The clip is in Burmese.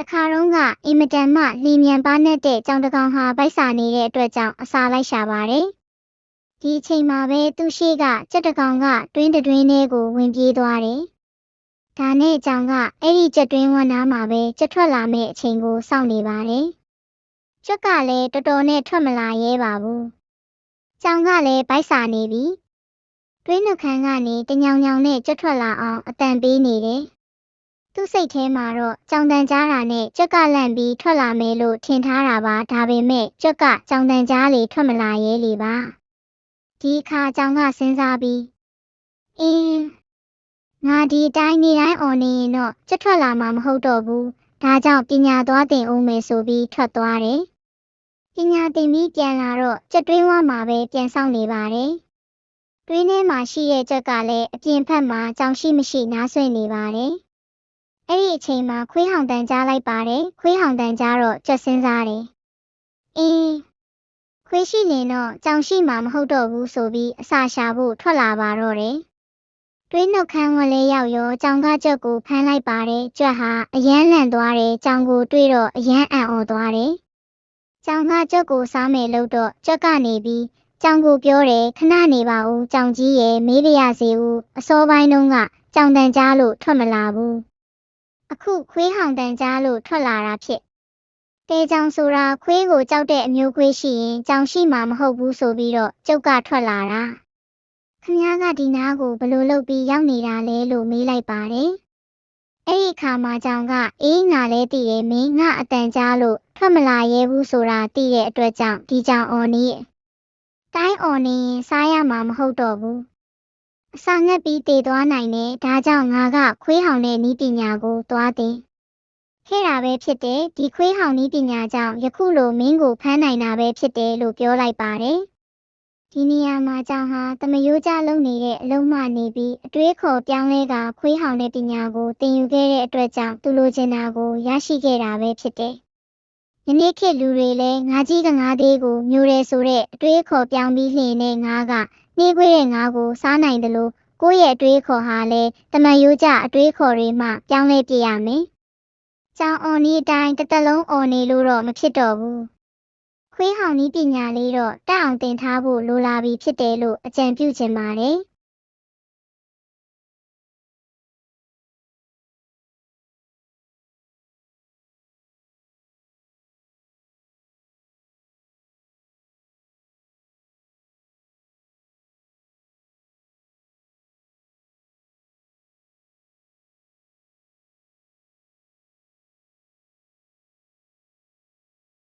တခါတော့ကအင်မတန်မှလီမြန်ပါနဲ့တဲ့ကြောင်တကောင်ဟာဗိုက်စာနေတဲ့အတွက်ကြောင့်အစာလိုက်ရှာပါတယ်။ဒီအချိန်မှာပဲသူ့ရှိကကြက်တကောင်ကတွင်းတတွင်းလေးကိုဝင်ပြေးသွားတယ်။ဒါနဲ့ကြောင်ကအဲ့ဒီကြက်တွင်းဝန်းနားမှာပဲကြက်ထွက်လာမယ့်အချိန်ကိုစောင့်နေပါတယ်။ကြက်ကလည်းတော်တော်နဲ့ထွက်မလာရဲပါဘူး။ကြောင်ကလည်းဗိုက်စာနေပြီ။တွင်းနှုတ်ခမ်းကနေတညောင်ညောင်နဲ့ကြက်ထွက်လာအောင်အတန်ပေးနေတယ်။ သူ့စိတ်ထဲမှာတော့ကြောင်တန်ကြားတာနဲ့ကြက်ကလန့်ပြီးထွက်လာမယ်လို့ထင်ထားတာပါဒါပေမဲ့ကြက်ကကြောင်တန်ကြားလေထွက်မလာရဲလေပါဒီအခါကြောင်ကစဉ်းစားပြီးအင်းငါဒီအတိုင်းနေတိုင်းអော်နေရင်တော့ကြက်ထွက်လာမှာမဟုတ်တော့ဘူးဒါကြောင့်ပညာသွားတင်အောင်မယ်ဆိုပြီးထွက်သွားတယ်ပညာတင်ပြီးပြန်လာတော့ကြက်တွင်းဝမှာပဲပြန်ဆောင်နေပါတယ်တွင်းထဲမှာရှိတဲ့ကြက်ကလည်းအပြင်ဘက်မှာကြောင်ရှိမရှိနားဆွင့်နေပါတယ် အဲ့ဒီအချိန်မှာခွေးဟောင်တန်ကြားလိုက်ပါတယ်ခွေးဟောင်တန်ကြားတော့ကြက်စင်းစားတယ်အင်းခွေးရှိရင်တော့ကြောင်ရှိမှာမဟုတ်တော့ဘူးဆိုပြီးအစာရှာဖို့ထွက်လာပါတော့တယ်တွေးနှုတ်ခမ်းဝလဲရောက်ရောကြောင်ကကြက်ကိုဖမ်းလိုက်ပါတယ်ကြက်ဟာအယမ်းလန့်သွားတယ်ကြောင်ကိုတွေးတော့အယမ်းအံ့ဩသွားတယ်ကြောင်ကကြက်ကိုစားမယ်လို့တော့ကြက်ကနေပြီးကြောင်ကိုပြောတယ်ခဏနေပါဦးကြောင်ကြီးရဲ့မေးပြရစီဦးအစောပိုင်းတုန်းကကြောင်တန်ကြားလို့ထွက်မလာဘူး အခုခွေးဟောင်တန်ကြားလို့ထွက်လာတာဖြစ်တဲကြောင်ဆိုတာခွေးကိုကြောက်တဲ့အမျိုးခွေးရှိရင်ကြောင်ရှိမှာမဟုတ်ဘူးဆိုပြီးတော့ကျုပ်ကထွက်လာတာခမ ्या ကဒီနားကိုဘလို့လုပ်ပြီးရောက်နေတာလဲလို့မေးလိုက်ပါတယ်အဲ့ဒီခါမှာကြောင်ကအေးငါလဲတည်တယ်မင်းငါအတန်ကြားလို့ထွက်မလာရဲဘူးဆိုတာသိတဲ့အတွက်ကြောင့်ဒီကြောင်အော်နေတိုင်းအော်နေရင်စားရမှာမဟုတ်တော့ဘူး အစာငတ်ပြီးတည်သွားနိုင်တယ်ဒါကြောင့်ငါကခွေးဟောင်တဲ့နီးပညာကိုသွားတင်ခဲ့တာပဲဖြစ်တယ်ဒီခွေးဟောင်နီးပညာကြောင့်ယခုလိုမင်းကိုဖမ်းနိုင်တာပဲဖြစ်တယ်လို့ပြောလိုက်ပါတယ်ဒီနေရာမှာကြောင့်ဟာတမယိုးကြလုံနေတဲ့အလုံးမနေပြီးအတွေးခေါ်ပြောင်းလဲကခွေးဟောင်တဲ့ပညာကိုသင်ယူခဲ့တဲ့အတွက်ကြောင့်သူလိုချင်တာကိုရရှိခဲ့တာပဲဖြစ်တယ် ယနေ့ခေတ်လူတွေလည်းငါကြီးကငါသေးကိုမျိုးရဲဆိုတဲ့အတွေးခေါ်ပြောင်းပြီးလှင်နေငါကနှေးခွေးတဲ့ငါးကိုစားနိုင်တယ်လို့ကိုယ့်ရဲ့အတွေးခေါ်ဟာလဲတမန်ရိုးကြအတွေးခေါ်တွေမှပြောင်းလဲပြရမယ်။ကြောင်အော်နီအတိုင်းတစ်သက်လုံးအော်နေလို့တော့မဖြစ်တော့ဘူး။ခွေးဟောင်နီးပညာလေးတော့တက်အောင်တင်ထားဖို့လိုလာပြီဖြစ်တယ်လို့အကြံပြုချင်ပါတယ်။